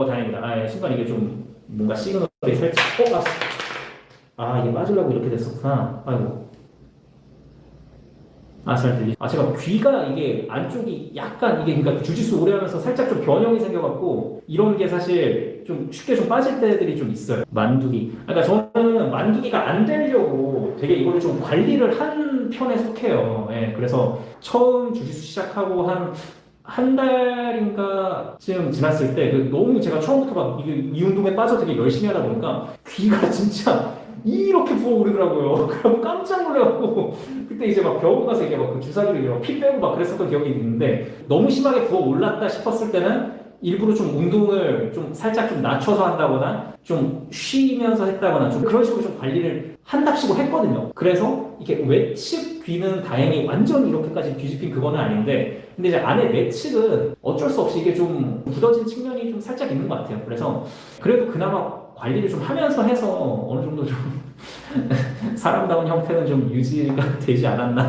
어 다행이다. 아 예, 순간 이게 좀 뭔가 시그널이 살짝 어 아, 아 이게 빠지려고 이렇게 됐었구나. 아이고. 아, 잘 들리. 아, 제가 귀가 이게 안쪽이 약간 이게 그러니까 주짓수 오래 하면서 살짝 좀 변형이 생겨갖고 이런 게 사실 좀 쉽게 좀 빠질 때들이 좀 있어요. 만두기. 그러니까 저는 만두기가 안 되려고 되게 이거를 좀 관리를 한 편에 속해요. 예, 그래서 처음 주짓수 시작하고 한 한 달인가 쯤 지났을 때 그 너무 제가 처음부터 막 이, 이 운동에 빠져 되게 열심히 하다 보니까 귀가 진짜 이렇게 부어오르더라고요. 그래서 깜짝 놀래갖고 그때 이제 막 병원 가서 이게 막 그 주사기로 이렇게 막피 빼고 막 그랬었던 기억이 있는데 너무 심하게 부어 올랐다 싶었을 때는 일부러 좀 운동을 좀 살짝 좀 낮춰서 한다거나 좀 쉬면서 했다거나 좀 그런 식으로 좀 관리를 한답시고 했거든요. 그래서 이게 외측 귀는 다행히 완전 이렇게까지 뒤집힌 그거는 아닌데 근데 이제 안에 내측은 어쩔 수 없이 이게 좀 굳어진 측면이 좀 살짝 있는 것 같아요. 그래서 그래도 그나마 관리를 좀 하면서 해서 어느 정도 좀 사람다운 형태는 좀 유지가 되지 않았나